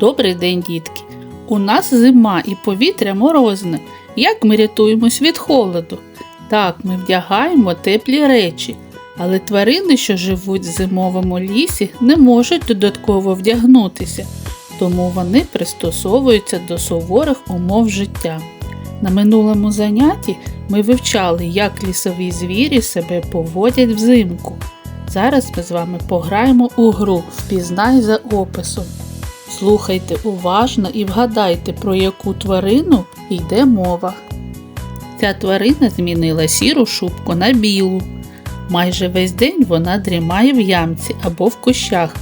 Добрий день, дітки! У нас зима і повітря морозне. Як ми рятуємось від холоду? Так, ми вдягаємо теплі речі, але тварини, що живуть в зимовому лісі, не можуть додатково вдягнутися, тому вони пристосовуються до суворих умов життя. На минулому занятті ми вивчали, як лісові звірі себе поводять взимку. Зараз ми з вами пограємо у гру Впізнай за описом. Слухайте уважно і вгадайте, про яку тварину йде мова. Ця тварина змінила сіру шубку на білу. Майже весь день вона дрімає в ямці або в кущах,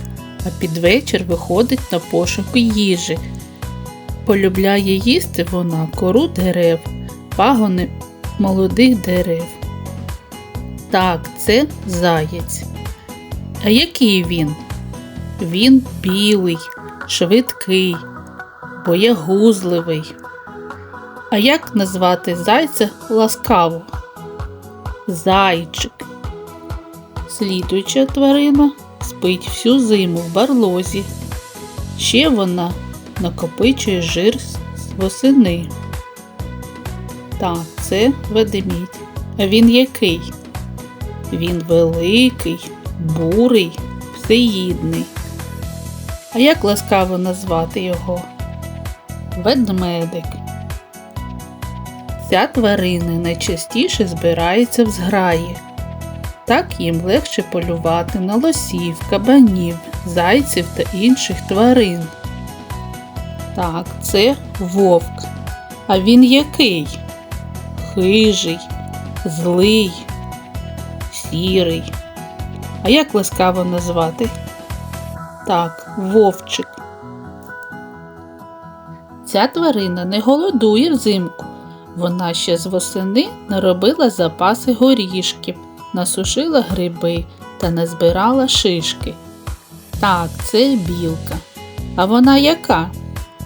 а під вечір виходить на пошуки їжі. Полюбляє їсти вона кору дерев, пагони молодих дерев. Так, це заєць. А який він? Він білий, швидкий, боягузливий. А як назвати зайця ласкаво? Зайчик. Слідуюча тварина спить всю зиму в барлозі. Ще вона накопичує жир з восени. Так, це ведмідь. А він який? Він великий, бурий, всеїдний. А як ласкаво назвати його? Ведмедик. Ця тварина найчастіше збирається в зграї. Так їм легше полювати на лосів, кабанів, зайців та інших тварин. Так, це вовк. А він який? Хижий, злий, сірий. А як ласкаво назвати? Так, вовчик. Ця тварина не голодує взимку. Вона ще з восени наробила запаси горішків, насушила гриби та назбирала шишки. Так, це білка. А вона яка?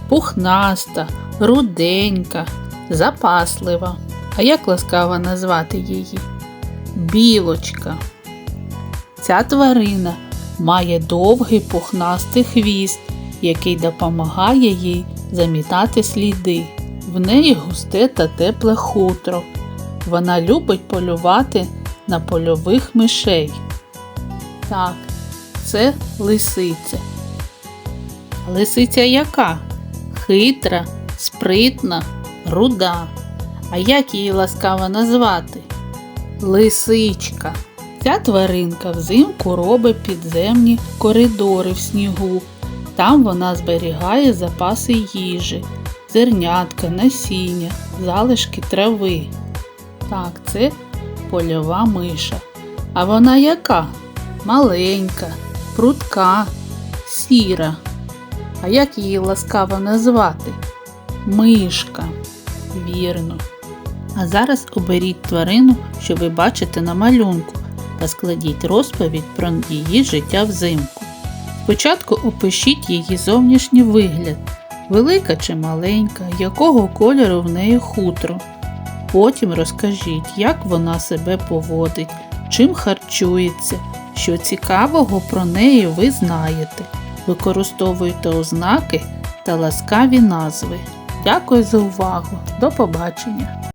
Пухнаста, руденька, запаслива. А як ласкаво назвати її? Білочка. Ця тварина має довгий пухнастий хвіст, який допомагає їй замітати сліди. В неї густе та тепле хутро. Вона любить полювати на польових мишей. Так, це лисиця. Лисиця яка? Хитра, спритна, руда. А як її ласкаво назвати? Лисичка. Ця тваринка взимку робить підземні коридори в снігу. Там вона зберігає запаси їжі, зернятка, насіння, залишки трави. Так, це польова миша. А вона яка? Маленька, прудка, сіра. А як її ласкаво назвати? Мишка. Вірно. А зараз оберіть тварину, що ви бачите на малюнку, та складіть розповідь про її життя взимку. Спочатку опишіть її зовнішній вигляд, велика чи маленька, якого кольору в неї хутро. Потім розкажіть, як вона себе поводить, чим харчується, що цікавого про неї ви знаєте. Використовуйте ознаки та ласкаві назви. Дякую за увагу. До побачення!